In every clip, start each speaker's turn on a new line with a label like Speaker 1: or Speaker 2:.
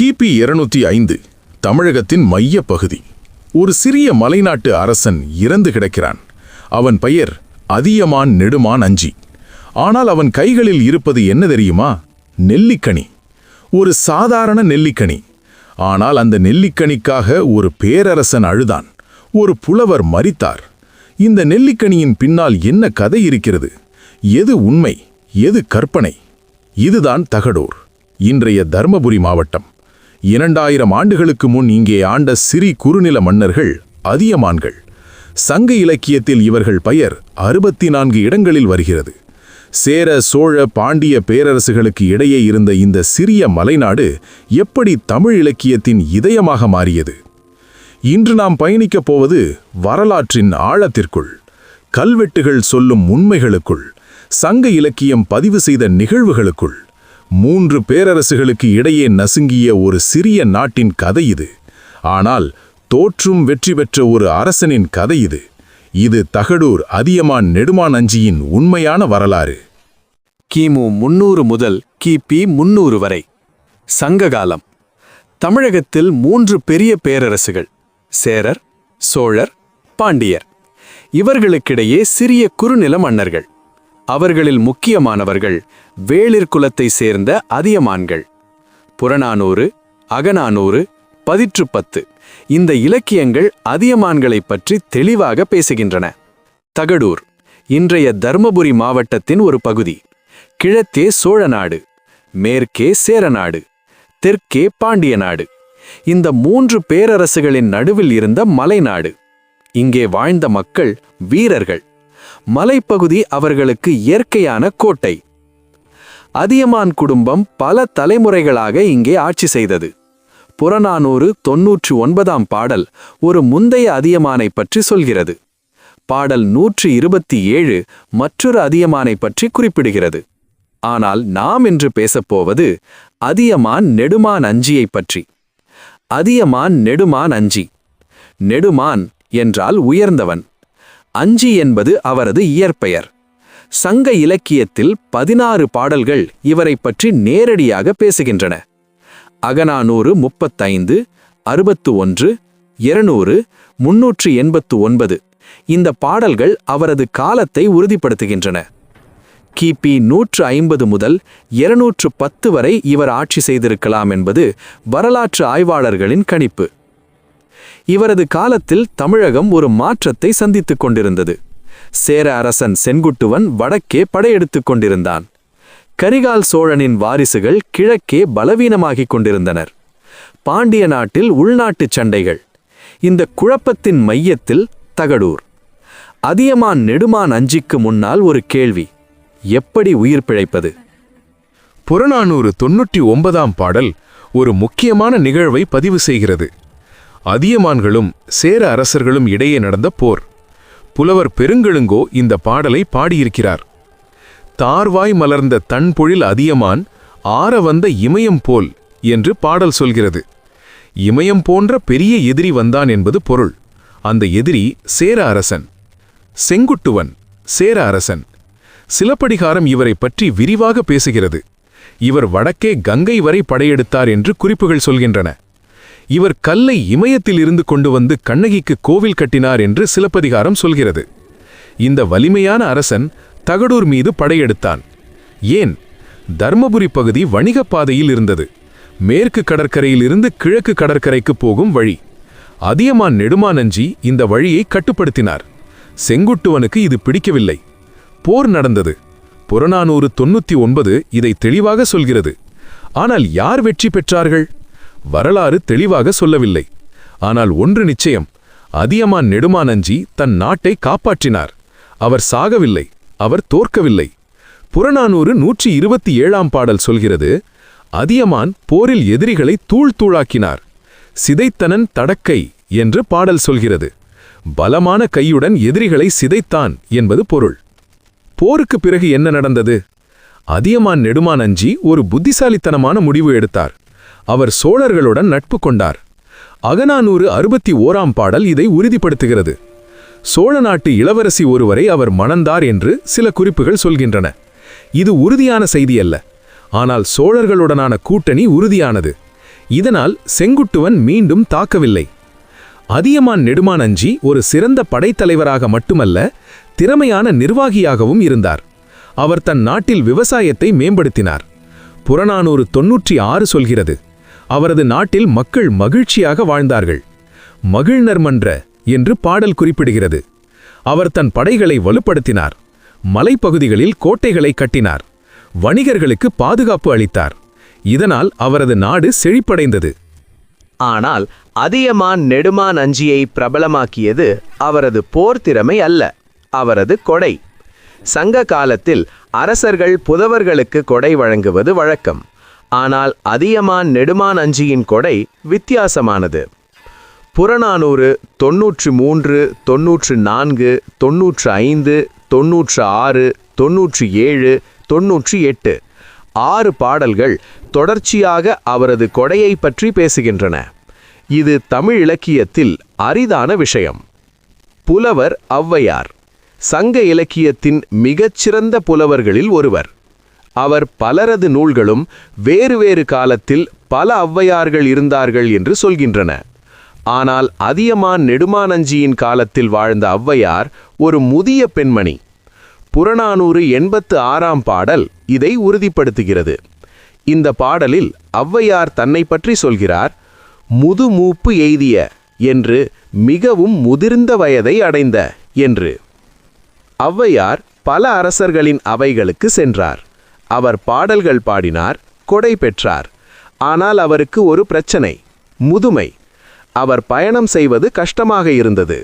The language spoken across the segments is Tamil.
Speaker 1: கிபி இருநூத்தி ஐந்து தமிழகத்தின் மைய பகுதி. ஒரு சிறிய மலைநாட்டு அரசன் இறந்து கிடக்கிறான். அவன் பெயர் அதியமான் நெடுமான் அஞ்சி. ஆனால் அவன் கைகளில் இருப்பது என்ன தெரியுமா? நெல்லிக்கனி. ஒரு சாதாரண நெல்லிக்கனி. ஆனால் அந்த நெல்லிக்கனிக்காக ஒரு பேரரசன் அழுதான். ஒரு புலவர் மரித்தார். இந்த நெல்லிக்கனியின் பின்னால் என்ன கதை இருக்கிறது? எது உண்மை? எது கற்பனை? இதுதான் தகடூர். இன்றைய தர்மபுரி மாவட்டம். இரண்டாயிரம் ஆண்டுகளுக்கு முன் இங்கே ஆண்ட சிறி குறுநில மன்னர்கள் அதியமான்கள். சங்க இலக்கியத்தில் இவர்கள் பெயர் அறுபத்தி நான்கு இடங்களில் வருகிறது. சேர சோழ பாண்டிய பேரரசுகளுக்கு இடையே இருந்த இந்த சிறிய மலைநாடு எப்படி தமிழ் இலக்கியத்தின் இதயமாக மாறியது? இன்று நாம் பயணிக்கப் போவது வரலாற்றின் ஆழத்திற்குள் கல்வெட்டுகள் சொல்லும் உண்மைகளுக்குள் சங்க இலக்கியம் பதிவு செய்த நிகழ்வுகளுக்குள். மூன்று பேரரசுகளுக்கு இடையே நசுங்கிய ஒரு சிறிய நாட்டின் கதை இது. ஆனால் தோற்றும் வெற்றி பெற்ற ஒரு அரசனின் கதை இது. இது தகடூர் அதியமான் நெடுமான் அஞ்சியின் உண்மையான வரலாறு.
Speaker 2: கிமு முன்னூறு முதல் கிபி முன்னூறு வரை. சங்ககாலம். தமிழகத்தில் மூன்று பெரிய பேரரசுகள். சேரர் சோழர் பாண்டியர். இவர்களுக்கிடையே சிறிய குறுநில மன்னர்கள். அவர்களில் முக்கியமானவர்கள் வேளிர் குலத்தை சேர்ந்த அதியமான்கள். புறநானூறு அகநானூறு பதிற்றுப்பத்து. இந்த இலக்கியங்கள் அதியமான்களைப் பற்றி தெளிவாக பேசுகின்றன. தகடூர் இன்றைய தர்மபுரி மாவட்டத்தின் ஒரு பகுதி. கிழக்கே சோழ நாடு மேற்கே சேரநாடு தெற்கே பாண்டிய நாடு. இந்த மூன்று பேரரசுகளின் நடுவில் இருந்த மலைநாடு இங்கே வாழ்ந்த மக்கள் வீரர்கள். மலைப்பகுதி அவர்களுக்கு இயற்கையான கோட்டை. அதியமான் குடும்பம் பல தலைமுறைகளாக இங்கே ஆட்சி செய்தது. புறநானூறு தொன்னூற்று ஒன்பதாம் பாடல் ஒரு முந்தைய அதியமானை பற்றி சொல்கிறது. பாடல் நூற்று இருபத்தி ஏழு மற்றொரு அதியமானை பற்றி குறிப்பிடுகிறது. ஆனால் நாம் இன்று பேசப்போவது அதியமான் நெடுமான் அஞ்சியை பற்றி. அதியமான் நெடுமான் அஞ்சி. நெடுமான் என்றால் உயர்ந்தவன். அஞ்சி என்பது அவரது இயற்பெயர். சங்க இலக்கியத்தில் பதினாறு பாடல்கள் இவரை பற்றி நேரடியாக பேசுகின்றன. அகநானூறு முப்பத்தைந்து அறுபத்து ஒன்று இருநூறு முன்னூற்று எண்பத்து ஒன்பது இந்த பாடல்கள் அவரது காலத்தை உறுதிப்படுத்துகின்றன. கிபி நூற்று ஐம்பது முதல் இருநூற்று பத்து வரை இவர் ஆட்சி செய்திருக்கலாம் என்பது வரலாற்று ஆய்வாளர்களின் கணிப்பு. இவரது காலத்தில் தமிழகம் ஒரு மாற்றத்தை சந்தித்துக் கொண்டிருந்தது. சேர அரசன் செங்குட்டுவன் வடக்கே படையெடுத்துக் கொண்டிருந்தான். கரிகால் சோழனின் வாரிசுகள் கிழக்கே பலவீனமாகிக் கொண்டிருந்தனர். பாண்டிய நாட்டில் உள்நாட்டுச் சண்டைகள். இந்த குழப்பத்தின் மையத்தில் தகடூர். அதியமான் நெடுமான் அஞ்சிக்கு முன்னால் ஒரு கேள்வி. எப்படி உயிர் பிழைப்பது?
Speaker 1: புறநானூறு தொன்னூற்றி ஒன்பதாம் பாடல் ஒரு முக்கியமான நிகழ்வை பதிவு செய்கிறது. அதியமான்களும் சேர அரசர்களும் இடையே நடந்த போர். புலவர் பெருங்கெழுங்கோ இந்த பாடலை பாடியிருக்கிறார். தார்வாய் மலர்ந்த தன்பொழில் அதியமான் ஆற வந்த இமயம் போல் என்று பாடல் சொல்கிறது. இமயம் போன்ற பெரிய எதிரி வந்தான் என்பது பொருள். அந்த எதிரி சேர அரசன் செங்குட்டுவன் சேர அரசன். சிலப்படிகாரம் இவரை பற்றி விரிவாக பேசுகிறது. இவர் வடக்கே கங்கை வரை படையெடுத்தார் என்று குறிப்புகள் சொல்கின்றன. இவர் கல்லை இமயத்தில் இருந்து கொண்டு வந்து கண்ணகிக்கு கோவில் கட்டினார் என்று சிலப்பதிகாரம் சொல்கிறது. இந்த வலிமையான அரசன் தகடூர் மீது படையெடுத்தான். ஏன்? தர்மபுரி பகுதி வணிகப் பாதையில் இருந்தது. மேற்கு கடற்கரையிலிருந்து கிழக்கு கடற்கரைக்கு போகும் வழி. அதியமான் நெடுமானஞ்சி இந்த வழியை கட்டுப்படுத்தினார். செங்குட்டுவனுக்கு இது பிடிக்கவில்லை. போர் நடந்தது. புறநானூறு தொன்னூத்தி ஒன்பது இதை தெளிவாக சொல்கிறது. ஆனால் யார் வெற்றி பெற்றார்கள்? வரலாறு தெளிவாக சொல்லவில்லை. ஆனால் ஒன்று நிச்சயம் அதியமான் நெடுமானஞ்சி தன் நாட்டை காப்பாற்றினார். அவர் சாகவில்லை அவர் தோற்கவில்லை. புறநானூறு நூற்றி இருபத்தி ஏழாம் பாடல் சொல்கிறது அதியமான் போரில் எதிரிகளை தூள் தூளாக்கினார். சிதைத்தனன் தடக்கை என்று பாடல் சொல்கிறது. பலமான கையுடன் எதிரிகளை சிதைத்தான் என்பது பொருள். போருக்கு பிறகு என்ன நடந்தது? அதியமான் நெடுமான் அஞ்சி ஒரு புத்திசாலித்தனமான முடிவு எடுத்தார். அவர் சோழர்களுடன் நட்பு கொண்டார். அகநானூறு அறுபத்தி ஓராம் பாடல் இதை உறுதிப்படுத்துகிறது. சோழ நாட்டு இளவரசி ஒருவரை அவர் மணந்தார் என்று சில குறிப்புகள் சொல்கின்றன. இது உறுதியான செய்தி அல்ல ஆனால் சோழர்களுடனான கூட்டணி உறுதியானது.
Speaker 3: இதனால் செங்குட்டுவன் மீண்டும் தாக்கவில்லை. அதியமான் நெடுமானஞ்சி ஒரு சிறந்த படைத்தலைவராக மட்டுமல்ல திறமையான நிர்வாகியாகவும் இருந்தார். அவர் தன் நாட்டில் விவசாயத்தை மேம்படுத்தினார். புறநானூறு தொன்னூற்றி ஆறு சொல்கிறது. அவரது நாட்டில் மக்கள் மகிழ்ச்சியாக வாழ்ந்தார்கள். மகிழ்நர் மன்ற என்று பாடல் குறிப்பிடுகிறது. அவர் தன் படைகளை வலுப்படுத்தினார். மலைப்பகுதிகளில் கோட்டைகளை கட்டினார். வணிகர்களுக்கு பாதுகாப்பு அளித்தார். இதனால் அவரது நாடு செழிப்படைந்தது.
Speaker 1: ஆனால் அதியமான் நெடுமான் அஞ்சியை பிரபலமாக்கியது அவரது போர் திறமை அல்ல அவரது கொடை. சங்க காலத்தில் அரசர்கள் புதவர்களுக்கு கொடை வழங்குவது வழக்கம். ஆனால் அதியமான் நெடுமான் அஞ்சியின் கொடை வித்தியாசமானது. புறநானூறு தொன்னூற்று மூன்று தொன்னூற்று நான்கு தொன்னூற்று ஐந்து தொன்னூற்று ஆறு தொன்னூற்று ஏழு தொன்னூற்றி எட்டு. ஆறு பாடல்கள் தொடர்ச்சியாக அவரது கொடையை பற்றி பேசுகின்றன. இது தமிழ் இலக்கியத்தில் அரிதான விஷயம். புலவர் ஔவையார் சங்க இலக்கியத்தின் மிகச்சிறந்த புலவர்களில் ஒருவர். அவர் பலரது நூல்களும் வேறு வேறு காலத்தில் பல ஔவையார்கள் இருந்தார்கள் என்று சொல்கின்றன. ஆனால் அதியமான் நெடுமானஞ்சியின் காலத்தில் வாழ்ந்த ஔவையார் ஒரு முதிய பெண்மணி. புறநானூறு எண்பத்து ஆறாம் பாடல் இதை உறுதிப்படுத்துகிறது. இந்த பாடலில் ஔவையார் தன்னை பற்றி சொல்கிறார் முதுமூப்பு எய்திய என்று மிகவும் முதிர்ந்த வயதை அடைந்த என்று. ஔவையார் பல அரசர்களின் அவைகளுக்கு சென்றார். அவர் பாடல்கள் பாடினார் கொடை பெற்றார். ஆனால் அவருக்கு ஒரு பிரச்சனை முதுமை. அவர் பயணம் செய்வது கஷ்டமாக இருந்தது.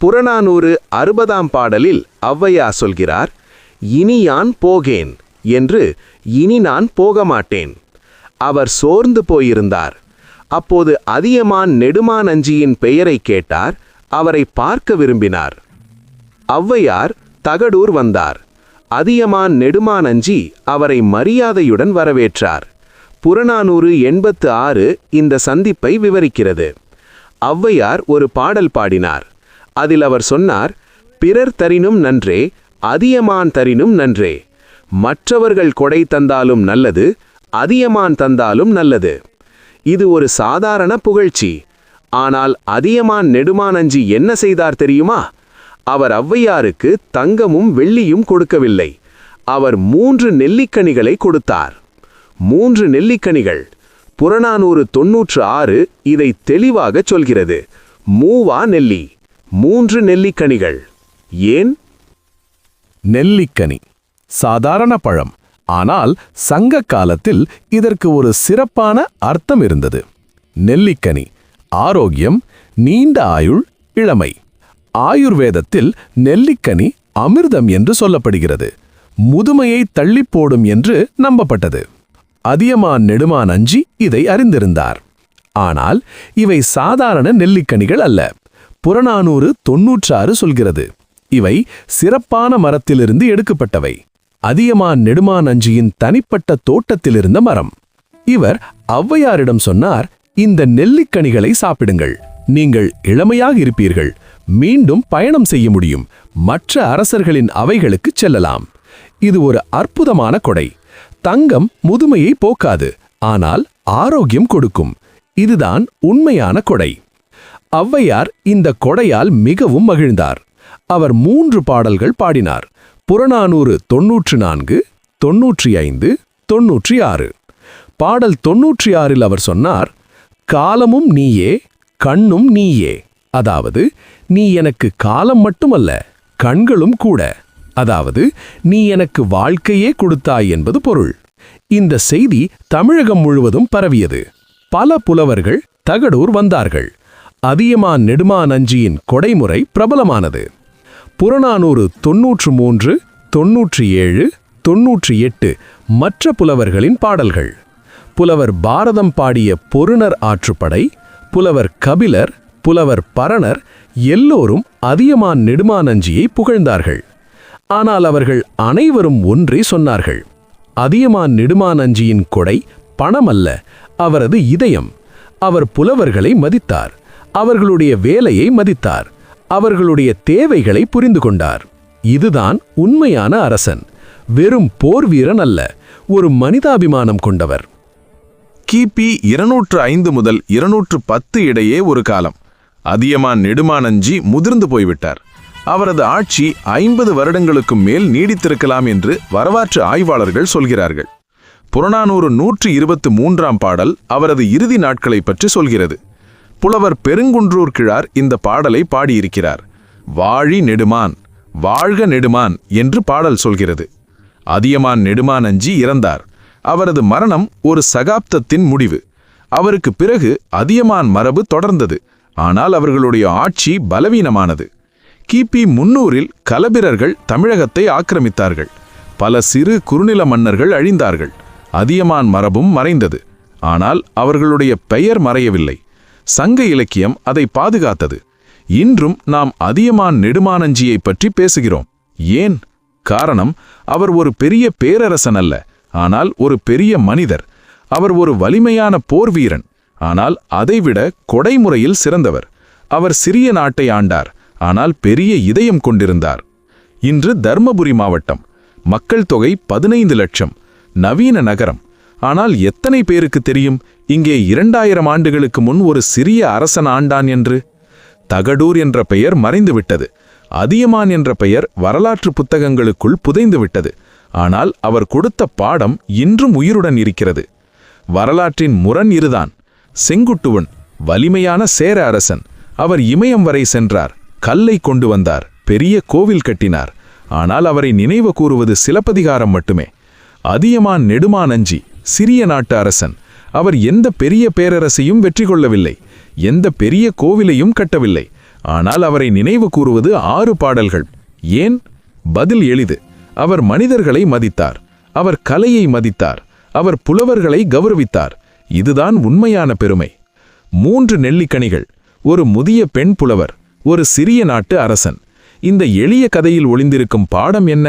Speaker 1: புறநானூறு அறுபதாம் பாடலில் ஔவையா சொல்கிறார் இனி யான் போகேன் என்று இனி நான் போக மாட்டேன் அவர் சோர்ந்து போயிருந்தார். அப்போது அதியமான் நெடுமானஞ்சியின் பெயரை கேட்டார் அவரை பார்க்க விரும்பினார். ஔவையார் தகடூர் வந்தார். அதியமான் நெடுமானஞ்சி அவரை மரியாதையுடன் வரவேற்றார். புறநானூறு எண்பத்து ஆறு இந்த சந்திப்பை விவரிக்கிறது. ஔவையார் ஒரு பாடல் பாடினார். அதில் அவர் சொன்னார் பிறர் தரினும் நன்றே அதியமான் தரினும் நன்றே. மற்றவர்கள் கொடை தந்தாலும் நல்லது அதியமான் தந்தாலும் நல்லது. இது ஒரு சாதாரண புகழ்ச்சி. ஆனால் அதியமான் நெடுமானஞ்சி என்ன செய்தார் தெரியுமா? அவர் ஔவையாருக்கு தங்கமும் வெள்ளியும் கொடுக்கவில்லை. அவர் மூன்று நெல்லிக்கனிகளை கொடுத்தார். மூன்று நெல்லிக்கனிகள் புறநானூறு தொன்னூற்று ஆறு இதை தெளிவாகச் சொல்கிறது. மூவா நெல்லி. மூன்று நெல்லிக்கனிகள். ஏன்?
Speaker 4: நெல்லிக்கனி. சாதாரண பழம். ஆனால் சங்க காலத்தில் இதற்கு ஒரு சிறப்பான அர்த்தம் இருந்தது. நெல்லிக்கனி. ஆரோக்கியம் நீண்ட ஆயுள் இளமை. ஆயுர்வேதத்தில் நெல்லிக்கனி அமிர்தம் என்று சொல்லப்படுகிறது. முதுமையை தள்ளி போடும் என்று நம்பப்பட்டது. அதியமான் நெடுமான் அஞ்சி இதை அறிந்திருந்தார். ஆனால் இவை சாதாரண நெல்லிக்கனிகள் அல்ல. புறநானூறு தொன்னூற்றாறு சொல்கிறது. இவை சிறப்பான மரத்திலிருந்து எடுக்கப்பட்டவை. அதியமான் நெடுமான் அஞ்சியின் தனிப்பட்ட தோட்டத்திலிருந்த மரம். இவர் ஔவையாரிடம் சொன்னார் இந்த நெல்லிக்கனிகளை சாப்பிடுங்கள். நீங்கள் இளமையாக இருப்பீர்கள். மீண்டும் பயணம் செய்ய முடியும். மற்ற அரசர்களின் அவைகளுக்குச் செல்லலாம். இது ஒரு அற்புதமான கொடை. தங்கம் முதுமையை போக்காது ஆனால் ஆரோக்கியம் கொடுக்கும். இதுதான் உண்மையான கொடை. ஔவையார் இந்த கொடையால் மிகவும் மகிழ்ந்தார். அவர் மூன்று பாடல்கள் பாடினார். புறநானூறு தொன்னூற்று நான்கு தொன்னூற்றி ஐந்து தொன்னூற்றி ஆறு. பாடல் தொன்னூற்றி ஆறில் அவர் சொன்னார் காலமும் நீயே கண்ணும் நீயே. அதாவது நீ எனக்கு காலம் மட்டுமல்ல கண்களும் கூட. அதாவது நீ எனக்கு வாழ்க்கையே கொடுத்தாய் என்பது பொருள். இந்த செய்தி தமிழகம் முழுவதும் பரவியது. பல புலவர்கள் தகடூர் வந்தார்கள். அதியமான் நெடுமான் அஞ்சியின் கொடைமுறை பிரபலமானது. புறநானூறு தொன்னூற்று மூன்று தொன்னூற்றி ஏழு தொன்னூற்றி எட்டு மற்ற புலவர்களின் பாடல்கள். புலவர் பாரதம் பாடிய பொருணர் ஆற்றுப்படை புலவர் கபிலர் புலவர் பரணர் எல்லோரும் அதியமான் நெடுமானஞ்சியை புகழ்ந்தார்கள். ஆனால் அவர்கள் அனைவரும் ஒன்றே சொன்னார்கள் அதியமான் நெடுமானஞ்சியின் கொடை பணமல்ல அவரது இதயம். அவர் புலவர்களை மதித்தார் அவர்களுடைய வேலையை மதித்தார் அவர்களுடைய தேவைகளை புரிந்து கொண்டார். இதுதான் உண்மையான அரசன் வெறும் போர் வீரன் அல்ல ஒரு மனிதாபிமானம் கொண்டவர்.
Speaker 1: கிபி இருநூற்று ஐந்து முதல் இருநூற்று பத்து இடையே ஒரு காலம். அதியமான் நெடுமானஞ்சி முதிர்ந்து போய்விட்டார். அவரது ஆட்சி ஐம்பது வருடங்களுக்கும் மேல் நீடித்திருக்கலாம் என்று வரலாற்று ஆய்வாளர்கள் சொல்கிறார்கள். புறநானூறு நூற்று இருபத்து மூன்றாம் பாடல் அவரது இறுதி நாட்களை பற்றி சொல்கிறது. புலவர் பெருங்குன்றூர் கிழார் இந்த பாடலை பாடியிருக்கிறார். வாழி நெடுமான் வாழ்க நெடுமான் என்று பாடல் சொல்கிறது. அதியமான் நெடுமானஞ்சி இறந்தார். அவரது மரணம் ஒரு சகாப்தத்தின் முடிவு. அவருக்கு பிறகு அதியமான் மரபு தொடர்ந்தது. ஆனால் அவர்களுடைய ஆட்சி பலவீனமானது. கிபி முன்னூறில் கலபிரர்கள் தமிழகத்தை ஆக்கிரமித்தார்கள். பல சிறு குறுநில மன்னர்கள் அழிந்தார்கள். அதியமான் மரபும் மறைந்தது. ஆனால் அவர்களுடைய பெயர் மறையவில்லை. சங்க இலக்கியம் அதை பாதுகாத்தது. இன்றும் நாம் அதியமான் நெடுமானஞ்சியை பற்றி பேசுகிறோம். ஏன்? காரணம் அவர் ஒரு பெரிய பேரரசன் அல்ல. ஆனால் ஒரு பெரிய மனிதர். அவர் ஒரு வலிமையான போர் வீரன் ஆனால் அதைவிட கொடைமுறையில் சிறந்தவர். அவர் சிறிய நாட்டை ஆண்டார் ஆனால் பெரிய இதயம் கொண்டிருந்தார். இன்று தர்மபுரி மாவட்டம் மக்கள் தொகை பதினைந்து லட்சம் நவீன நகரம். ஆனால் எத்தனை பேருக்கு தெரியும் இங்கே இரண்டாயிரம் ஆண்டுகளுக்கு முன் ஒரு சிறிய அரசன் ஆண்டான் என்று? தகடூர் என்ற பெயர் மறைந்துவிட்டது. அதியமான் என்ற பெயர் வரலாற்று புத்தகங்களுக்குள் புதைந்துவிட்டது. ஆனால் அவர் கொடுத்த பாடம் இன்றும் உயிருடன் இருக்கிறது. வரலாற்றின் முரண் இருதான். செங்குட்டுவன் வலிமையான சேர அரசன். அவர் இமயம் வரை சென்றார். கல்லை கொண்டு வந்தார். பெரிய கோவில் கட்டினார். ஆனால் அவரை நினைவு கூறுவது சிலப்பதிகாரம் மட்டுமே. அதியமான் நெடுமானஞ்சி சிறிய நாட்டு அரசன். அவர் எந்த பெரிய பேரரசையும் வெற்றி கொள்ளவில்லை. எந்த பெரிய கோவிலையும் கட்டவில்லை. ஆனால் அவரை நினைவு கூறுவது ஆறு பாடல்கள். ஏன்? பதில் எளிது. அவர் மனிதர்களை மதித்தார். அவர் கலையை மதித்தார். அவர் புலவர்களை கௌரவித்தார். இதுதான் உண்மையான பெருமை. மூன்று நெல்லிக்கனிகள் ஒரு முதிய பெண் புலவர் ஒரு சிறிய நாட்டு அரசன். இந்த எளிய கதையில் ஒளிந்திருக்கும் பாடம் என்ன?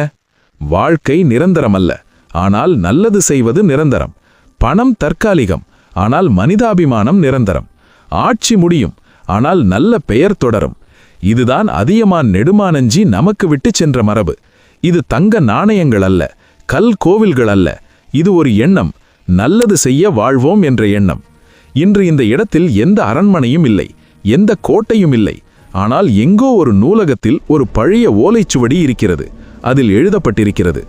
Speaker 1: வாழ்க்கை நிரந்தரமல்ல ஆனால் நல்லது செய்வது நிரந்தரம். பணம் தற்காலிகம் ஆனால் மனிதாபிமானம் நிரந்தரம். ஆட்சி முடியும் ஆனால் நல்ல பெயர் தொடரும். இதுதான் அதியமான் நெடுமானஞ்சி நமக்கு விட்டுச் சென்ற மரபு. இது தங்க நாணயங்கள் அல்ல கல் கோவில்கள் அல்ல. இது ஒரு எண்ணம் நல்லது செய்ய வாழ்வோம் என்ற எண்ணம். இன்று இந்த இடத்தில் எந்த அரண்மனையும் இல்லை எந்த கோட்டையும் இல்லை. ஆனால் எங்கோ ஒரு நூலகத்தில் ஒரு பழைய ஓலைச்சுவடி இருக்கிறது அதில் எழுதப்பட்டிருக்கிறது.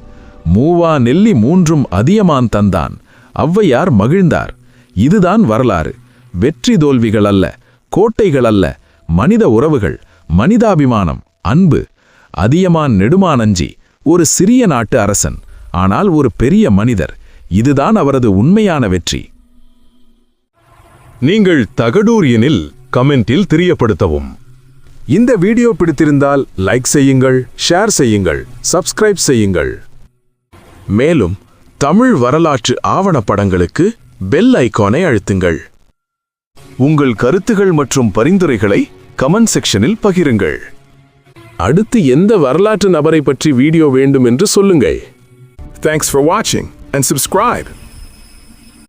Speaker 1: மூவா நெல்லி மூன்றும் அதியமான் தந்தான் ஔவையார் மகிழ்ந்தார். இதுதான் வரலாறு. வெற்றி தோல்விகள் அல்ல கோட்டைகள் அல்ல மனித உறவுகள் மனிதாபிமானம் அன்பு. அதியமான் நெடுமானஞ்சி ஒரு சிறிய நாட்டு அரசன் ஆனால் ஒரு பெரிய மனிதர். இதுதான் அவரது உண்மையான வெற்றி.
Speaker 5: நீங்கள் தகடூர் எனில் கமெண்டில் தெரியப்படுத்தவும். இந்த வீடியோ பிடித்திருந்தால் லைக் செய்யுங்கள் ஷேர் செய்யுங்கள் சப்ஸ்கிரைப் செய்யுங்கள். மேலும் தமிழ் வரலாற்று ஆவணப்படங்களுக்கு பெல் ஐகானை அழுத்துங்கள். உங்கள் கருத்துகள் மற்றும் பரிந்துரைகளை கமெண்ட் செக்ஷனில் பகிருங்கள். அடுத்து எந்த வரலாற்று நபரை பற்றி வீடியோ வேண்டும் என்று சொல்லுங்கள். தேங்க்ஸ் ஃபார் வாட்சிங் அண்ட் சப்ஸ்கிரைப்